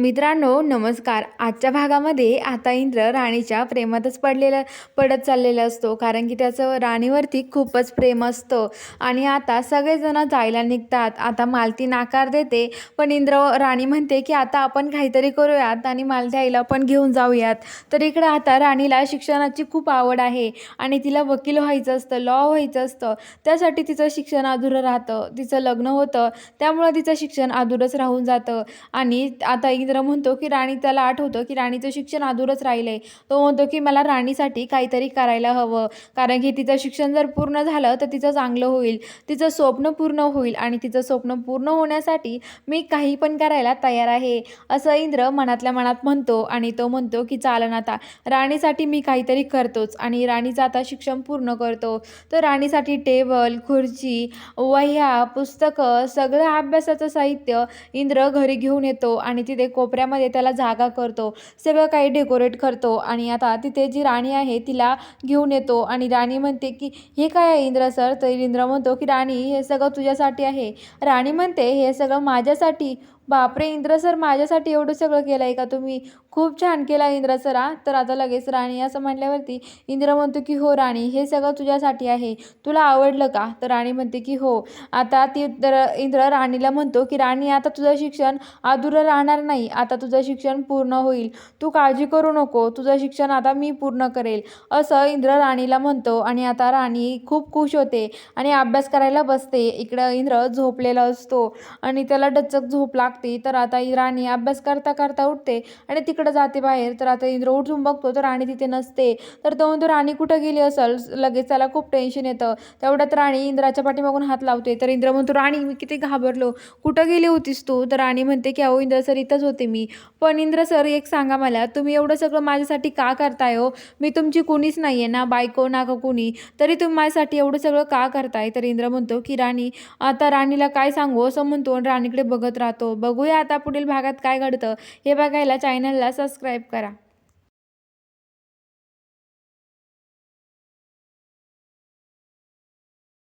मित्रांनो नमस्कार. आजच्या भागामध्ये आता इंद्र राणीच्या प्रेमातच पडलेला पडत चाललेला असतो. कारण की त्याचं राणीवरती खूपच प्रेम असतं. आणि आता सगळेजण जायला निघतात. आता मालती नाकार देते. पण इंद्र राणी म्हणते की आता आपण काहीतरी करूयात आणि मालती आईला पण घेऊन जाऊयात. तर इकडं आता राणीला शिक्षणाची खूप आवड आहे. आणि तिला वकील व्हायचं असतं लॉ व्हायचं असतं. त्यासाठी तिचं शिक्षण अधुरं राहतं. तिचं लग्न होतं. त्यामुळं तिचं शिक्षण अधुरंच राहून जातं. आणि आता इंद्र म्हणतो की राणी त्याला आठवतं की राणीचं शिक्षण अधूरच राहिलं आहे तो म्हणतो की मला राणीसाठी काहीतरी करायला हवं. कारण की तिचं शिक्षण जर पूर्ण झालं तर तिचं चांगलं होईल. तिचं स्वप्न पूर्ण होईल आणि तिचं स्वप्न पूर्ण होण्यासाठी मी काही पण करायला तयार आहे. असं इंद्र मनातल्या मनात म्हणतो आणि तो म्हणतो की चालन आता. राणीसाठी मी काहीतरी करतोच आणि राणीचं आता शिक्षण पूर्ण करतो. तर राणीसाठी टेबल खुर्ची वह्या पुस्तकं सगळं अभ्यासाचं साहित्य इंद्र घरी घेऊन येतो आणि तिथे कोपऱ्यामध्ये त्याला जागा करतो सगळं काही डेकोरेट करतो आणि आता तिथे जी राणी आहे तिला घेऊन येतो आणि राणी म्हणते की हे काय आहे इंद्र सर तर इंद्र म्हणतो की राणी हे सगळं तुझ्यासाठी आहे. राणी म्हणते हे सगळं माझ्यासाठी? बापरे इंद्र सर माझ्यासाठी एवढं सगळं केलं आहे का तुम्ही? खूप छान केला इंद्र सरा. तर आता लगेच राणी असं म्हटल्यावरती इंद्र म्हणतो की हो राणी हे सगळं तुझ्यासाठी आहे. तुला आवडलं का? तर राणी म्हणते की हो. आता ती तर इंद्र राणीला म्हणतो की राणी आता तुझं शिक्षण अधुरं राहणार नाही. आता तुझं शिक्षण पूर्ण होईल. तू काळजी करू नको. तुझं शिक्षण आता मी पूर्ण करेल. असं इंद्र राणीला म्हणतो आणि आता राणी खूप खुश होते आणि अभ्यास करायला बसते. इकडं इंद्र झोपलेला असतो आणि त्याला डचक झोप लागते. तर आता राणी अभ्यास करता करता उठते आणि तिकडं जाते बाहेर तर आता इंद्र उठून बघतो तर राणी तिथे नसते. तर तो म्हणतो राणी कुठं गेली असेल? लगेच त्याला खूप टेन्शन येतं. तेवढ्यात राणी इंद्राच्या पाठीमागून हात लावते. तर इंद्र म्हणतो राणी मी किती घाबरलो. कुठं गेली होतीस तू? तर राणी म्हणते की अहो इंद्र सर इथंच होते मी. पण इंद्र सर एक सांगा मला तुम्ही एवढं सगळं माझ्यासाठी का करताय हो? मी तुमची कुणीच नाही आहे ना बायको ना का कुणी? तरी तुम्ही माझ्यासाठी एवढं सगळं का करताय? तर इंद्र म्हणतो की राणी आता राणीला काय सांगू? असं म्हणतो आणि राणीकडे बघत राहतो. बघूया आता पुढील भागात काय घडतं. हे बघायला चॅनलला सबस्क्राईब करा.